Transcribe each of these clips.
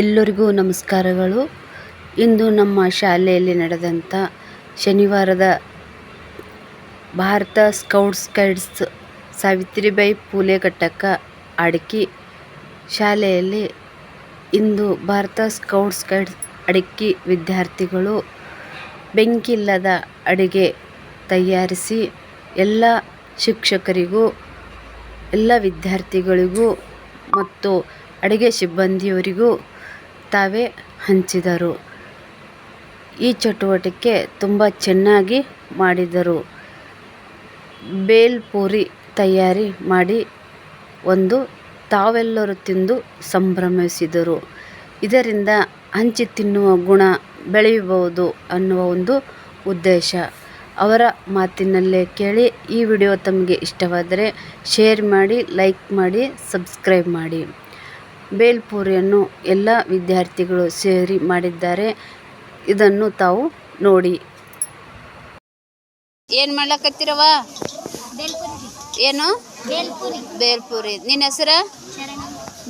ಎಲ್ಲರಿಗೂ ನಮಸ್ಕಾರಗಳು. ಇಂದು ನಮ್ಮ ಶಾಲೆಯಲ್ಲಿ ನಡೆದಂಥ ಶನಿವಾರದ ಭಾರತ ಸ್ಕೌಟ್ಸ್ ಗೈಡ್ಸ್ ಸಾವಿತ್ರಿಬಾಯಿ ಪೂಲೆ ಘಟಕ ಅಡಕಿ ಶಾಲೆಯಲ್ಲಿ ಇಂದು ಭಾರತ ಸ್ಕೌಟ್ಸ್ ಗೈಡ್ಸ್ ಅಡಕಿ ವಿದ್ಯಾರ್ಥಿಗಳು ಬೆಂಕಿಲ್ಲದ ಅಡುಗೆ ತಯಾರಿಸಿ ಎಲ್ಲ ಶಿಕ್ಷಕರಿಗೂ, ಎಲ್ಲ ವಿದ್ಯಾರ್ಥಿಗಳಿಗೂ ಮತ್ತು ಅಡುಗೆ ಸಿಬ್ಬಂದಿಯವರಿಗೂ ತಾವೇ ಹಂಚಿದರು. ಈ ಚಟುವಟಿಕೆ ತುಂಬ ಚೆನ್ನಾಗಿ ಮಾಡಿದರು. ಬೇಲ್ಪೂರಿ ತಯಾರಿ ಮಾಡಿ ಒಂದು ತಾವೆಲ್ಲರೂ ತಿಂದು ಸಂಭ್ರಮಿಸಿದರು. ಇದರಿಂದ ಹಂಚಿ ತಿನ್ನುವ ಗುಣ ಬೆಳೆಯಬಹುದು ಅನ್ನುವ ಒಂದು ಉದ್ದೇಶ. ಅವರ ಮಾತಿನಲ್ಲೇ ಕೇಳಿ ಈ ವಿಡಿಯೋ ತಮಗೆ ಇಷ್ಟವಾದರೆ ಶೇರ್ ಮಾಡಿ, ಲೈಕ್ ಮಾಡಿ, ಸಬ್ಸ್ಕ್ರೈಬ್ ಮಾಡಿ. ಬೇಲ್ಪುರಿಯನ್ನು ಎಲ್ಲ ವಿದ್ಯಾರ್ಥಿಗಳು ಸೇರಿ ಮಾಡಿದ್ದಾರೆ. ಇದನ್ನು ತಾವು ನೋಡಿ. ಏನು ಮಾಡ್ಲಕತ್ತಿರವ ಏನು? ಬೇಲ್ಪುರಿ. ನಿನ್ನ ಹೆಸರ?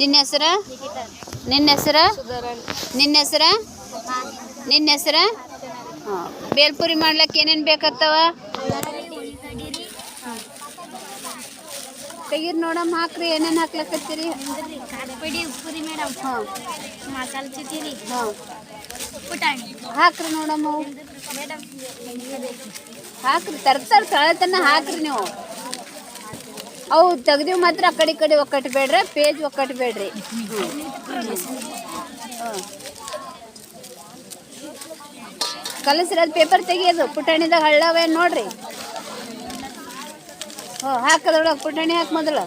ನಿನ್ನ ಹೆಸರ? ನಿನ್ನ ಹೆಸರ? ನಿನ್ನ ಹೆಸರ? ನಿನ್ನ ಹೆಸರ? ಹಾಂ ಬೇಲ್ಪುರಿ ಮಾಡ್ಲಕ್ಕೆ ಏನೇನು ಬೇಕಾಗ್ತವ? ತೆಗೀರಿ ನೋಡಮ್ಮ ಹಾಕ್ರಿ ಏನೇನು ಹಾಕ್ಲಕತ್ತೀರಿ? ಖಾರಪುಡಿ ಉಪ್ಪುರಿ ಮೇಡಮ್. ಹಾಂ. ಮಸಾಲೆ ಚಿತಿರಿ ಹಾಂ. ಪುಟಾಣಿ ಹಾಕ್ರಿ ನೋಡಮ್ಮ. ಮೇಡಮ್ ಹಾಕ್ರಿ ತರ್ತಾರ ತಳತನ ಹಾಕ್ರಿ ನೀವು. ಅವು ತೆಗ್ದಿವ್ ಮಾತ್ರ ಆ ಕಡೆ ಕಡೆ ಒಕ್ಕಟ್ಬೇಡ್ರಿ ಪೇಜ್ ಒಕ್ಕಟ್ಬೇಡ್ರಿ. ಕಲಸ್ರಿ ಅದು ಪೇಪರ್ ತೆಗಿಯೋದು ಪುಟಾಣಿದಾಗ ಹಳ್ಳವೇನ್ ನೋಡ್ರಿ? ಹಾಕದ್ರೊಳಗೆ ಪುಟಾಣಿ ಹಾಕಿ ಮೊದಲು.